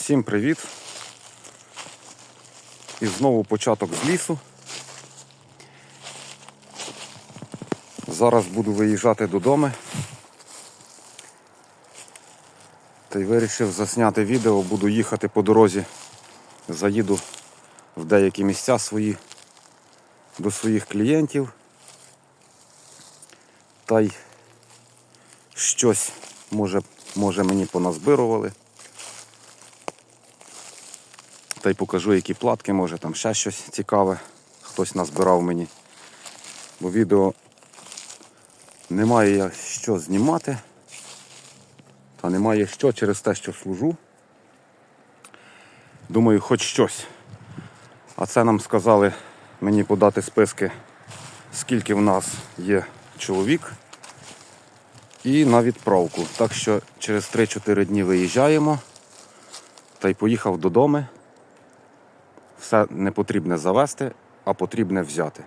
Всім привіт! І знову початок з лісу. Зараз буду виїжджати додому. Та й вирішив засняти відео, буду їхати по дорозі. Заїду в деякі місця свої до своїх клієнтів. Та й щось може, може мені поназбирували. Та й покажу, які платки, може там ще щось цікаве. Хтось назбирав мені. Бо відео немає я що знімати. Та немає що через те, що служу. Думаю, хоч щось. А це нам сказали мені подати списки, скільки в нас є чоловік. І на відправку. Так що через 3-4 дні виїжджаємо. Та й поїхав додому. Все не потрібне завести, а потрібне взяти.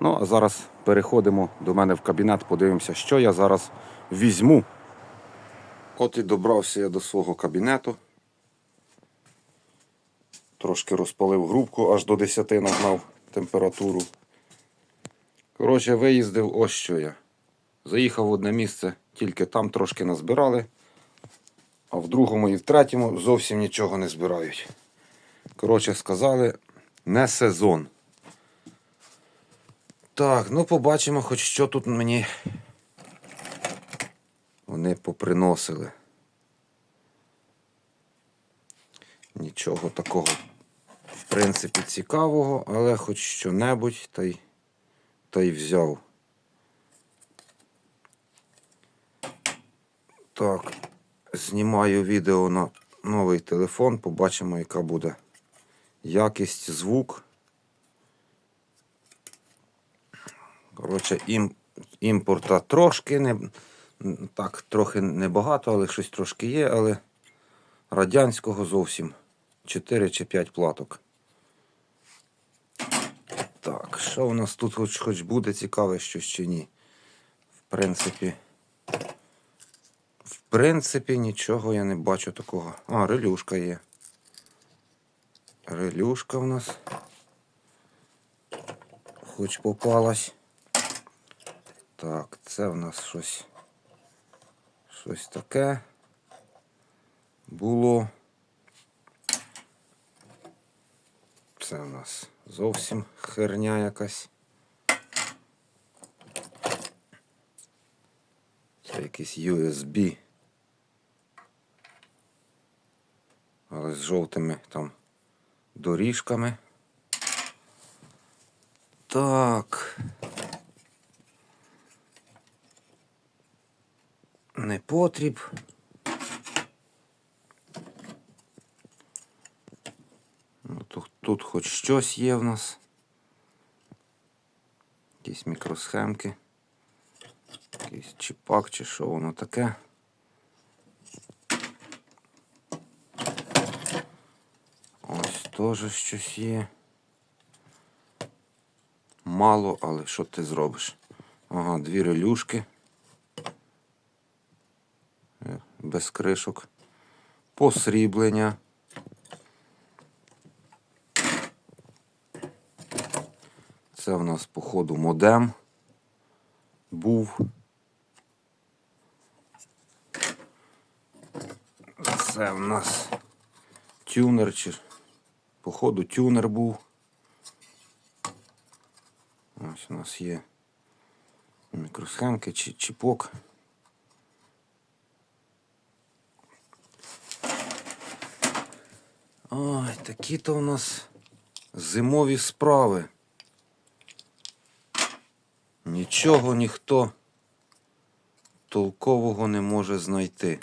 Ну, а зараз переходимо до мене в кабінет, подивимося, що я зараз візьму. От і добрався я до свого кабінету. Трошки розпалив грубку, аж до 10 нагнав температуру. Коротше, виїздив ось що я. Заїхав в одне місце, тільки там трошки назбирали, а в другому і в третьому зовсім нічого не збирають. Коротше, сказали, не сезон. Так, ну побачимо, хоч що тут мені вони поприносили. Нічого такого, в принципі, цікавого, але хоч що-небудь та й, та й взяв. Так, знімаю відео на новий телефон, побачимо, яка буде якість, звук. Коротше, ім, імпорта трошки не так, трохи небагато, але щось трошки є, але радянського зовсім 4 чи 5 платок. Так, що у нас тут хоч, хоч буде цікаве щось чи ні? В принципі. В принципі, нічого я не бачу такого. А, релюшка є. Релюшка в нас. Хоч попалась. Так, це в нас щось. Щось таке. Було. Це в нас зовсім херня якась. Це якийсь USB. Але з жовтими там доріжками. Так. Не потріб. Ну, тут, тут хоч щось є в нас. Якісь мікросхемки. Якийсь чіпак чи що воно таке. Ось теж щось є. Мало, але що ти зробиш? Ага, дві релюшки. Е, Без кришок. Посріблення. Це в нас, походу, модем був. Це в нас тюнер чи походу тюнер був. Ось у нас є мікросхемки чи чіпок. Ой, такі-то у нас зимові справи. Нічого ніхто толкового не може знайти.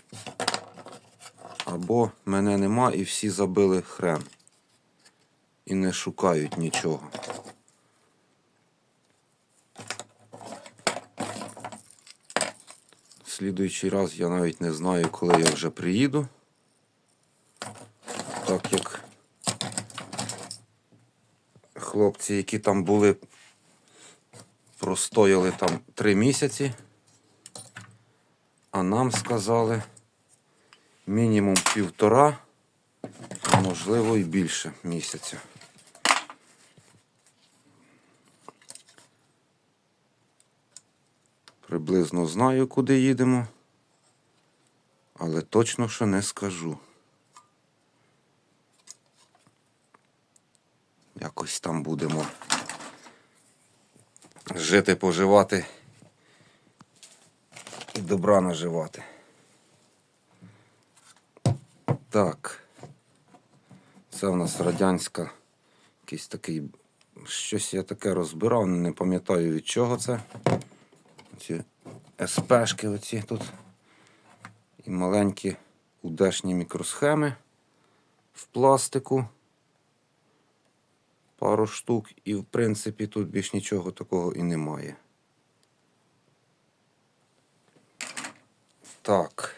Або мене нема і всі забили хрен. І не шукають нічого. Слідуючий раз я навіть не знаю, коли я вже приїду. Так як хлопці, які там були, простояли там три місяці, а нам сказали мінімум півтора, можливо і більше місяця. Приблизно знаю, куди їдемо, але точно що не скажу. Якось там будемо жити, поживати і добра наживати. Так. Це у нас радянська якийсь такий. Щось я таке розбирав, не пам'ятаю від чого це. Ці СПшки оці тут. І маленькі удешні мікросхеми в пластику. Пару штук, і в принципі тут більш нічого такого і немає. Так.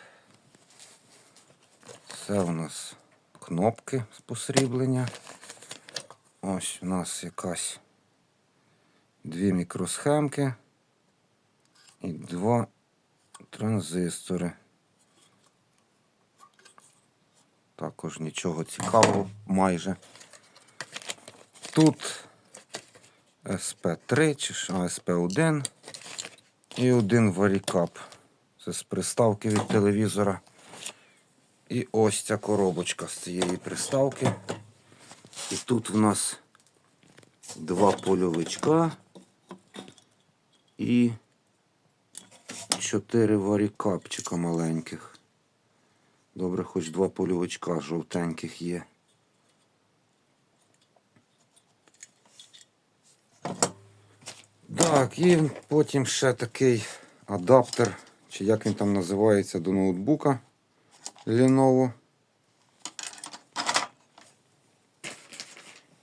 Це у нас кнопки з посріблення. Ось у нас якась дві мікросхемки і два транзистори. Також нічого цікавого майже. Тут SP3 чи ж, а, SP1 і один варікап. Це з приставки від телевізора. І ось ця коробочка з цієї приставки. І тут в нас два польовичка і чотири варікапчика маленьких. Добре, хоч два польовичка жовтеньких є. Так, і потім ще такий адаптер, чи як він там називається до ноутбука Lenovo.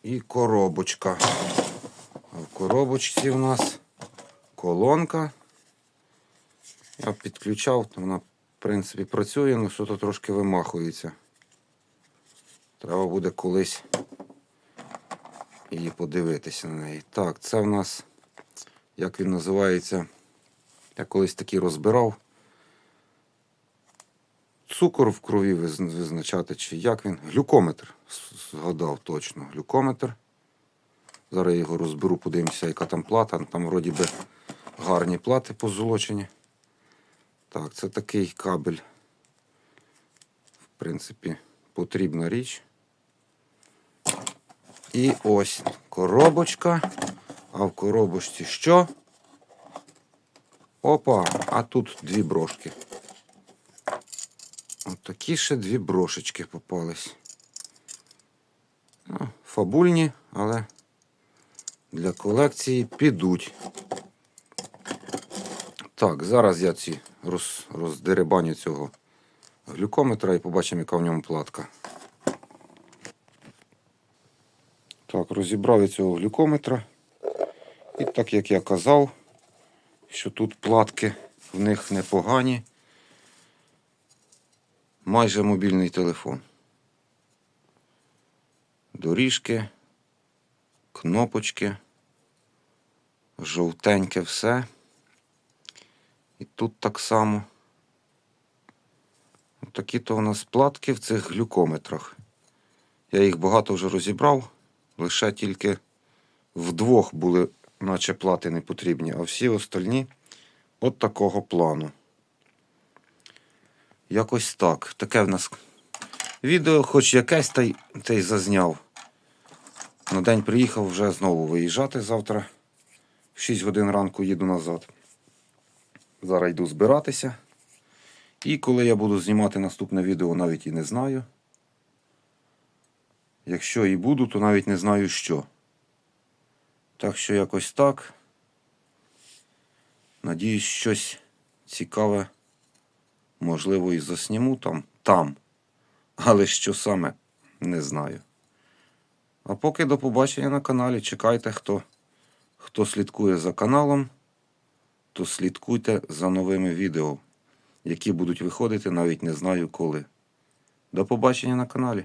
І коробочка. А в коробочці в нас колонка. Я підключав, то вона, в принципі, працює, але що-то трошки вимахується. Треба буде колись її подивитися на неї. Так, це в нас, як він називається, я колись такий розбирав. Цукор в крові визначати, чи як він. Глюкометр. Згадав точно. Глюкометр. Зараз я його розберу, подивимося, яка там плата. Там вроді би гарні плати позолочені. Так, це такий кабель. В принципі, потрібна річ. І ось коробочка. А в коробочці що? Опа, а тут дві брошки. От такі ще дві брошечки попались. Ну, фабульні, але для колекції підуть. Так, зараз я ці роз, роздеребаню цього глюкометра і побачимо, яка в ньому платка. Так, розібрав я цього глюкометра. І так як я казав, що тут платки в них непогані. Майже мобільний телефон. Доріжки, кнопочки, жовтеньке все. І тут так само. Такі то у нас платки в цих глюкометрах. Я їх багато вже розібрав, лише тільки вдвох були, наче плати не потрібні, а всі остальні от такого плану. Якось так. Таке в нас відео, хоч якесь та й, та й зазняв. На день приїхав вже знову виїжджати завтра. В 6 годин ранку їду назад. Зараз йду збиратися. І коли я буду знімати наступне відео, навіть і не знаю. Якщо і буду, то навіть не знаю що. Так що якось так. Надіюсь, щось цікаве, можливо, і засніму там, там. Але що саме, не знаю. А поки до побачення на каналі. Чекайте, хто, хто слідкує за каналом, то слідкуйте за новими відео, які будуть виходити навіть не знаю коли. До побачення на каналі.